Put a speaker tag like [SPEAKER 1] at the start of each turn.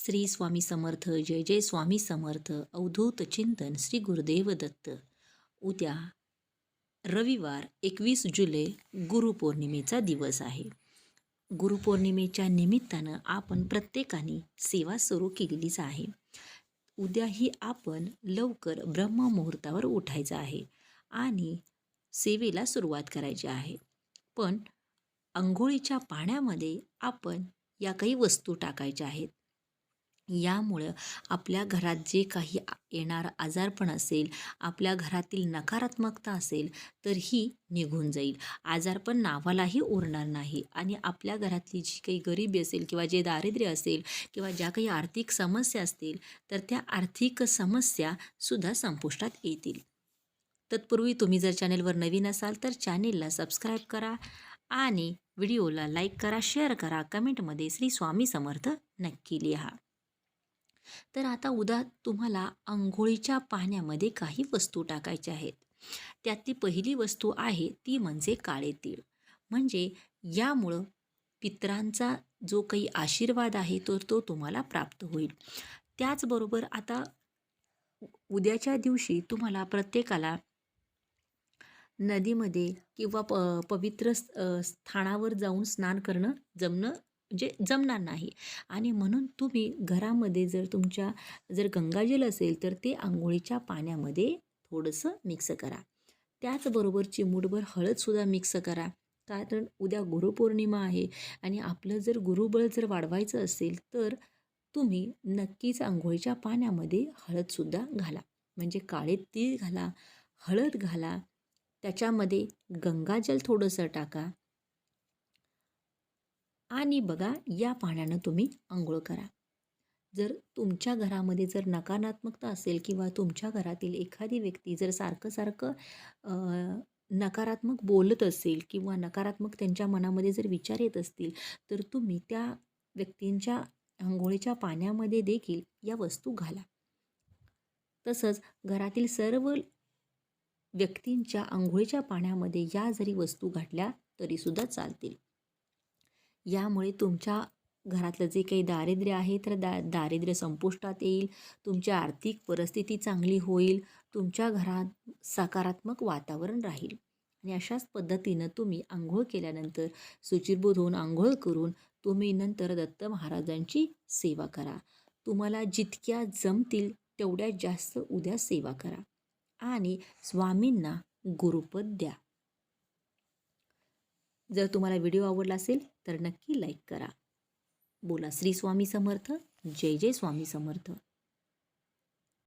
[SPEAKER 1] श्री स्वामी समर्थ जय जय स्वामी समर्थ अवधूत चिंतन श्री गुरुदेव दत्त. उद्या रविवार एकवीस जुलै गुरुपौर्णिमेचा दिवस आहे. गुरुपौर्णिमेच्या निमित्तानं आपण प्रत्येकाने सेवा सुरू केलेलीच आहे. उद्याही आपण लवकर ब्रह्ममुहूर्तावर उठायचं आहे आणि सेवेला सुरुवात करायची आहे. पण आंघोळीच्या पाण्यामध्ये आपण या काही वस्तू टाकायच्या आहेत. यामुळं आपल्या घरात जे काही येणार येणारं आजारपण असेल आपल्या घरातील नकारात्मकता असेल तर ही निघून जाईल. आजारपण नावालाही उरणार नाही. आणि आपल्या घरातली जी काही गरिबी असेल किंवा जे दारिद्र्य असेल किंवा ज्या काही आर्थिक समस्या असतील तर त्या आर्थिक समस्यासुद्धा संपुष्टात येतील. तत्पूर्वी तुम्ही जर चॅनेलवर नवीन असाल तर चॅनेलला सबस्क्राईब करा आणि व्हिडिओला लाईक करा शेअर करा कमेंटमध्ये श्री स्वामी समर्थ नक्की लिहा. तर आता उद्या तुम्हाला आंघोळीच्या पाण्यामध्ये काही वस्तू टाकायच्या आहेत. त्यातली पहिली वस्तू आहे ती म्हणजे काळे तीळ. म्हणजे यामुळं पित्रांचा जो काही आशीर्वाद आहे तो तो तुम्हाला प्राप्त होईल. त्याचबरोबर आता उद्याच्या दिवशी तुम्हाला प्रत्येकाला नदीमध्ये किंवा प पवित्र स्थानावर जाऊन स्नान करणं जमणं म्हणजे जमणार नाही. आणि म्हणून तुम्ही घरामध्ये जर तुमच्या जर गंगाजल असेल तर ते आंघोळीच्या पाण्यामध्ये थोडंसं मिक्स करा. त्याचबरोबर चिमूटभर हळदसुद्धा मिक्स करा. कारण उद्या गुरुपौर्णिमा आहे आणि आपलं जर गुरुबळ जर वाढवायचं असेल तर तुम्ही नक्कीच आंघोळीच्या पाण्यामध्ये हळदसुद्धा घाला. म्हणजे काळे तीळ घाला हळद घाला. त्याच्यामध्ये गंगाजल थोडंसं टाका. आणि बघा या पाण्यानं तुम्ही आंघोळ करा. जर तुमच्या घरामध्ये जर नकारात्मकता असेल किंवा तुमच्या घरातील एखादी व्यक्ती जर सारखं सारखं नकारात्मक बोलत असेल किंवा नकारात्मक त्यांच्या मनामध्ये जर विचार येत असतील तर तुम्ही त्या व्यक्तींच्या आंघोळीच्या पाण्यामध्ये देखील या वस्तू घाला. तसंच घरातील सर्व व्यक्तींच्या आंघोळीच्या पाण्यामध्ये या जरी वस्तू घातल्या तरीसुद्धा चालतील. यामुळे तुमच्या घरातलं जे काही दारिद्र्य आहे तर दा दारिद्र्य संपुष्टात येईल तुमची आर्थिक परिस्थिती चांगली होईल तुमच्या घरात सकारात्मक वातावरण राहील. आणि अशाच पद्धतीनं तुम्ही आंघोळ केल्यानंतर सुचिरबोध होऊन आंघोळ करून तुम्ही नंतर दत्त महाराजांची सेवा करा. तुम्हाला जितक्या जमतील तेवढ्या जास्त उद्या सेवा करा. आणि स्वामींना गुरुपद द्या. जर तुम्हाला व्हिडिओ आवडला असेल तर नक्की लाईक करा. बोला श्री स्वामी समर्थ. जय जय स्वामी समर्थ.